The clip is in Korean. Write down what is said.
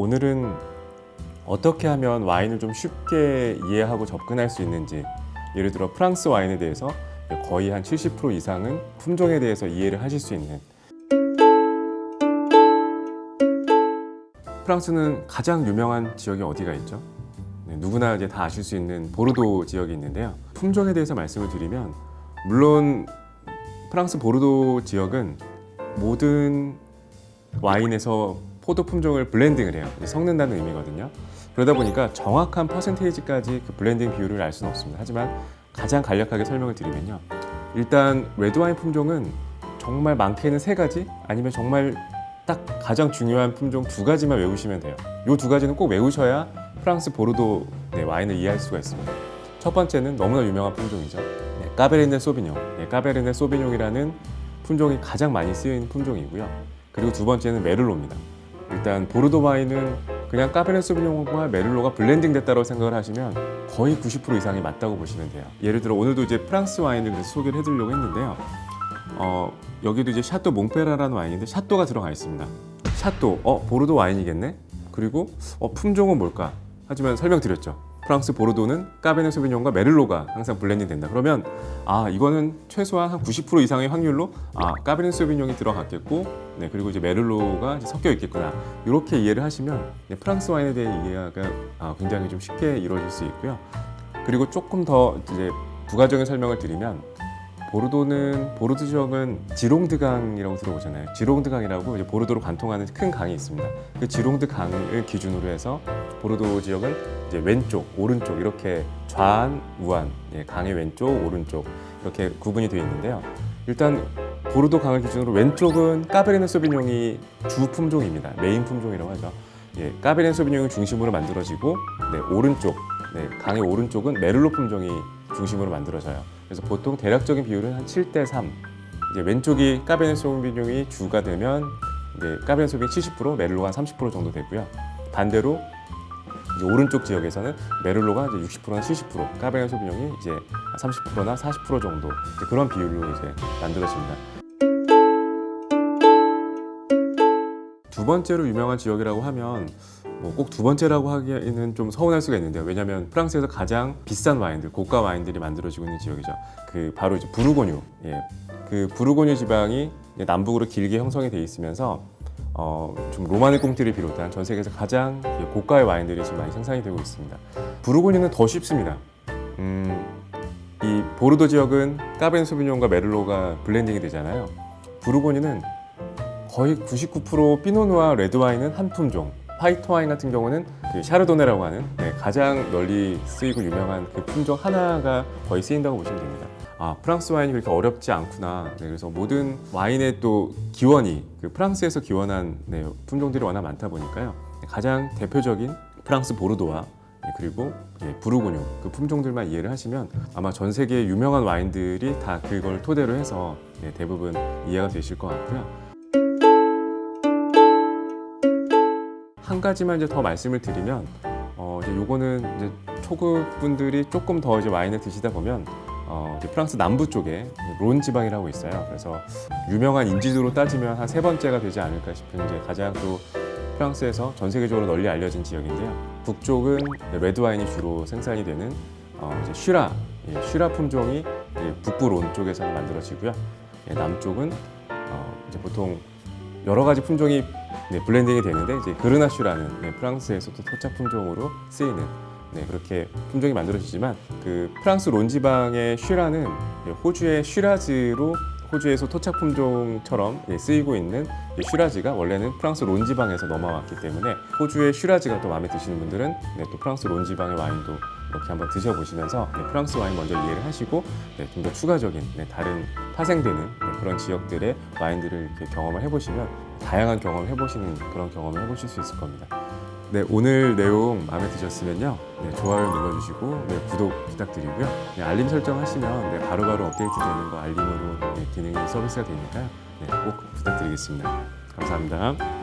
오늘은 어떻게 하면 와인을 좀 쉽게 이해하고 접근할 수 있는지 예를 들어 프랑스 와인에 대해서 거의 한 70% 이상은 품종에 대해서 이해를 하실 수 있는 프랑스는 가장 유명한 지역이 어디가 있죠? 네, 누구나 이제 다 아실 수 있는 보르도 지역이 있는데요. 품종에 대해서 말씀을 드리면 물론 프랑스 보르도 지역은 모든 와인에서 포도 품종을 블렌딩을 해요. 섞는다는 의미거든요. 그러다 보니까 정확한 퍼센테이지까지 그 블렌딩 비율을 알 수는 없습니다. 하지만 가장 간략하게 설명을 드리면요. 일단 레드와인 품종은 정말 많게는 세 가지 아니면 정말 딱 가장 중요한 품종 두 가지만 외우시면 돼요. 이 두 가지는 꼭 외우셔야 프랑스 보르도 네, 와인을 이해할 수가 있습니다. 첫 번째는 너무나 유명한 품종이죠. 네, 까베르네 소비뇽. 네, 까베르네 소비뇽이라는 품종이 가장 많이 쓰인 품종이고요. 그리고 두 번째는 메를로입니다. 일단 보르도 와인은 그냥 까베르네 소비뇽과 메를로가 블렌딩 됐다고 생각을 하시면 거의 90% 이상이 맞다고 보시면 돼요. 예를 들어 오늘도 이제 프랑스 와인을 소개를 해드리려고 했는데요. 어, 여기도 이제 샤또 몽페라라는 와인인데 샤또가 들어가 있습니다. 샤또, 어 보르도 와인이겠네. 그리고 어 품종은 뭘까? 하지만 설명드렸죠. 프랑스 보르도는 까베네 소비뇽과 메를로가 항상 블렌딩 된다. 그러면 아 이거는 최소한 한 90% 이상의 확률로 아 까베네 소비뇽이 들어갔겠고, 네 그리고 이제 메를로가 이제 섞여 있겠구나. 이렇게 이해를 하시면 네, 프랑스 와인에 대한 이해가 아, 굉장히 좀 쉽게 이루어질 수 있고요. 그리고 조금 더 이제 부가적인 설명을 드리면 보르도는 보르도 지역은 지롱드강이라고 들어보잖아요. 지롱드강이라고 이제 보르도로 관통하는 큰 강이 있습니다. 그 지롱드강을 기준으로 해서 보르도 지역은 이제 왼쪽, 오른쪽 이렇게 좌안, 우안, 예, 강의 왼쪽, 오른쪽 이렇게 구분이 되어 있는데요. 일단 보르도 강을 기준으로 왼쪽은 까베르네 소비뇽이 주 품종입니다. 메인 품종이라고 하죠. 예, 까베르네 소비뇽을 중심으로 만들어지고 네, 오른쪽, 네, 강의 오른쪽은 메를로 품종이 중심으로 만들어져요. 그래서 보통 대략적인 비율은 한 7대 3. 이제 왼쪽이 까베르네 소비뇽이 주가 되면 이제 까베르네 소비뇽 70%, 메를로가 한30% 정도 되고요. 반대로 이제 오른쪽 지역에서는 메를로가 이제 60%나 70%, 까베르네 소비뇽이 이제 30%나 40% 정도 그런 비율로 이제 만들어집니다. 두 번째로 유명한 지역이라고 하면 뭐 꼭 두 번째라고 하기에는 좀 서운할 수가 있는데요. 왜냐하면 프랑스에서 가장 비싼 와인들, 고가 와인들이 만들어지고 있는 지역이죠. 그 바로 이제 부르고뉴. 예, 그 부르고뉴 지방이 남북으로 길게 형성이 돼 있으면서 어, 좀 로마네 꽁티를 비롯한 전 세계에서 가장 고가의 와인들이 지금 많이 생산이 되고 있습니다. 부르고뉴는 더 쉽습니다. 음, 이 보르도 지역은 까베르네 소비뇽과 메를로가 블렌딩이 되잖아요. 부르고뉴는 거의 99% 피노누아 레드 와인은 한 품종. 화이트 와인 같은 경우는 그 샤르도네라고 하는 네, 가장 널리 쓰이고 유명한 그 품종 하나가 거의 쓰인다고 보시면 됩니다. 아 프랑스 와인이 그렇게 어렵지 않구나. 네, 그래서 모든 와인의 또 기원이 그 프랑스에서 기원한 네, 품종들이 워낙 많다 보니까요. 가장 대표적인 프랑스 보르도와 예, 그리고 예, 부르고뉴 그 품종들만 이해를 하시면 아마 전 세계 유명한 와인들이 다 그걸 토대로 해서 예, 대부분 이해가 되실 것 같고요. 한 가지만 이제 더 말씀을 드리면 어 이제 요거는 이제 초급 분들이 조금 더 이제 와인을 드시다 보면 어 이제 프랑스 남부 쪽에 론 지방이라고 있어요. 그래서 유명한 인지도로 따지면 한 세 번째가 되지 않을까 싶은 이제 가장 또 프랑스에서 전 세계적으로 널리 알려진 지역인데요. 북쪽은 레드 와인이 주로 생산이 되는 어 이제 슈라 예, 슈라 품종이 이제 북부 론 쪽에서 만들어지고요. 예, 남쪽은 어 이제 보통 여러 가지 품종이 네, 블렌딩이 되는데 이제 그르나슈라는 네, 프랑스에서도 토착 품종으로 쓰이는 네, 그렇게 품종이 만들어지지만 그 프랑스 론 지방의 슈라는 네, 호주의 슈라즈로 호주에서 토착 품종처럼 네, 쓰이고 있는 이 슈라즈가 원래는 프랑스 론 지방에서 넘어왔기 때문에 호주의 슈라즈가 또 마음에 드시는 분들은 네, 또 프랑스 론 지방의 와인도 이렇게 한번 드셔보시면서 네, 프랑스 와인 먼저 이해를 하시고 네, 좀더 추가적인 네, 다른 파생되는 네, 그런 지역들의 와인들을 이렇게 경험을 해보시면 다양한 경험을 해보시는 그런 경험을 해보실 수 있을 겁니다. 네, 오늘 내용 마음에 드셨으면요. 네, 좋아요 눌러주시고 네, 구독 부탁드리고요. 네, 알림 설정하시면 네, 바로바로 업데이트 되는 거 알림으로 네, 기능이 서비스가 되니까요. 네, 꼭 부탁드리겠습니다. 감사합니다.